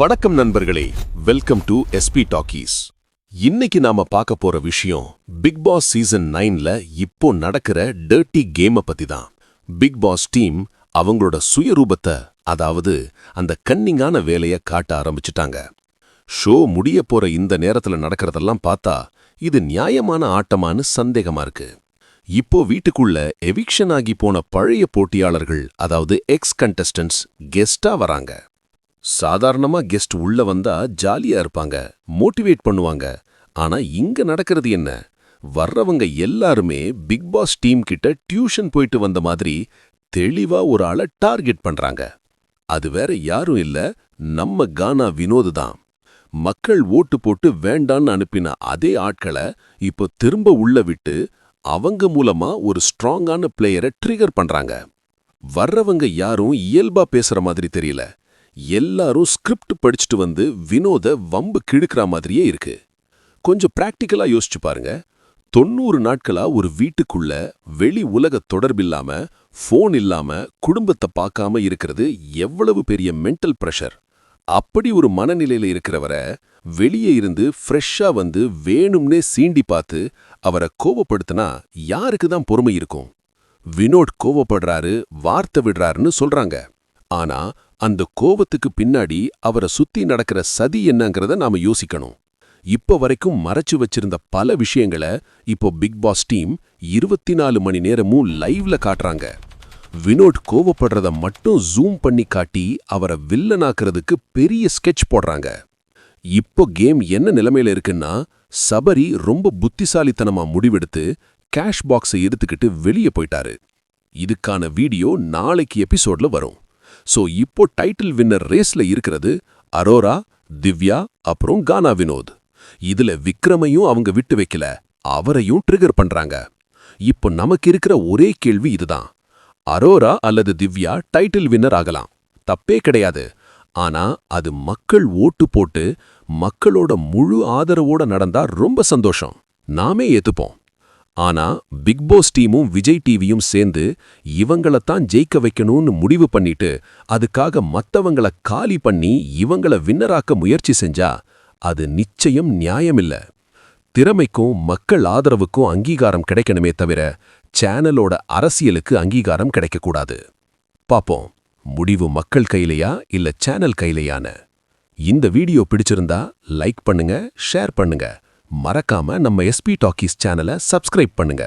வணக்கம் நண்பர்களே. Welcome to SP talkies இன்னைக்கு நாம பார்க்க போற விஷயம் பிக் பாஸ் சீசன் நைன்ல இப்போ நடக்கிற டர்ட்டி கேமை பத்தி தான் பிக் பாஸ் டீம் அவங்களோட சுயரூபத்தை அதாவது அந்த கன்னிங்கான வேலையை காட்ட ஆரம்பிச்சிட்டாங்க. ஷோ முடிய போற இந்த நேரத்துல நடக்கிறதெல்லாம் பார்த்தா இது நியாயமான ஆட்டமான்னு சந்தேகமா இருக்கு. இப்போ வீட்டுக்குள்ள எவிக்ஷன் ஆகி போன பழைய போட்டியாளர்கள் அதாவது எக்ஸ் கண்டஸ்டன்ட்ஸ் கெஸ்டா வராங்க. சாதாரணமா கெஸ்ட் உள்ள வந்தா ஜாலியா இருப்பாங்க மோட்டிவேட் பண்ணுவாங்க. ஆனா இங்க நடக்கிறது என்ன? வர்றவங்க எல்லாருமே பிக் பாஸ் டீம் கிட்ட டியூஷன் போயிட்டு வந்த மாதிரி தெளிவா ஒரு ஆளை டார்கெட் பண்றாங்க. அது வேற யாரும் இல்ல நம்ம கானா வினோது தான். மக்கள் ஓட்டு போட்டு வேண்டான்னு அனுப்பின அதே ஆட்களை இப்போ திரும்ப உள்ள விட்டு அவங்க மூலமா ஒரு ஸ்ட்ராங்கான பிளேயரை ட்ரிகர் பண்றாங்க. வர்றவங்க யாரும் இயல்பா பேசுற மாதிரி தெரியல. எல்லாரும் ஸ்கிரிப்ட் படிச்சுட்டு வந்து வினோத வம்பு கிழக்கிற மாதிரியே இருக்கு. கொஞ்சம் பிராக்டிக்கலா யோசிச்சு பாருங்க. தொண்ணூறு நாட்களா ஒரு வீட்டுக்குள்ள வெளி உலக தொடர்பில்லாம ஃபோன் இல்லாம குடும்பத்தை பார்க்காம இருக்கிறது எவ்வளவு பெரிய மென்டல் பிரஷர் அப்படி ஒரு மனநிலையில இருக்கிறவரை வெளியே இருந்து ஃப்ரெஷ்ஷா வந்து வேணும்னே சீண்டி பார்த்து அவரை கோவப்படுத்தினா யாருக்கு தான் பொறுமை இருக்கும்? வினோட் கோவப்படுறாரு வார்த்தை விடுறாருன்னு சொல்றாங்க. ஆனா அந்த கோவத்துக்கு பின்னாடி அவரை சுத்தி நடக்கிற சதி என்னங்கறத நாம யோசிக்கணும். இப்ப வரைக்கும் மறைச்சு வச்சிருந்த பல விஷயங்களை இப்போ பிக் பாஸ் டீம் இருபத்தி நாலு மணி நேரமும் லைவ்ல காட்டுறாங்க வினோட் கோவப்படுறத மட்டும் ஜூம் பண்ணி காட்டி அவரை வில்லனாக்குறதுக்கு பெரிய ஸ்கெட்ச் போடுறாங்க. இப்போ கேம் என்ன நிலைமையில இருக்குன்னா சபரி ரொம்ப புத்திசாலித்தனமா முடிவெடுத்து கேஷ் பாக்ஸை எடுத்துக்கிட்டு வெளியே போயிட்டாரு. இதுக்கான வீடியோ நாளைக்கு எபிசோட்ல வரும். சோ இப்போ டைட்டில் வின்னர் ரேஸ்ல இருக்கிறது அரோரா திவ்யா அப்புறம் கானா வினோத் இதுல விக்ரமையும் அவங்க விட்டு வைக்கல அவரையும் ட்ரிகர் பண்றாங்க. இப்போ நமக்கு இருக்கிற ஒரே கேள்வி இதுதான். அரோரா அல்லது திவ்யா டைட்டில் வின்னர் ஆகலாம். தப்பே கிடையாது. ஆனா அது மக்கள் ஓட்டு போட்டு மக்களோட முழு ஆதரவோட நடந்தா ரொம்ப சந்தோஷம். நாமே ஏத்துப்போம். ஆனா பிக் பாஸ் டீமும் விஜய் டிவியும் சேர்ந்து இவங்களத்தான் ஜெயிக்க வைக்கணும்னு முடிவு பண்ணிட்டு அதுக்காக மத்தவங்கள காலி பண்ணி இவங்கள வின்னராக்க முயற்சி செஞ்சா அது நிச்சயம் நியாயமில்ல. திறமைக்கும் மக்கள் ஆதரவுக்கும் அங்கீகாரம் கிடைக்கணுமே தவிர சேனலோட அரசியலுக்கு அங்கீகாரம் கிடைக்கக்கூடாது. பாப்போம் முடிவு மக்கள் கையிலையா இல்ல சேனல் கையிலையான இந்த வீடியோ பிடிச்சிருந்தா லைக் பண்ணுங்க ஷேர் பண்ணுங்க. மறக்காம நம்ம எஸ்பி டாக்கீஸ் சேனலை சப்ஸ்கிரைப் பண்ணுங்க.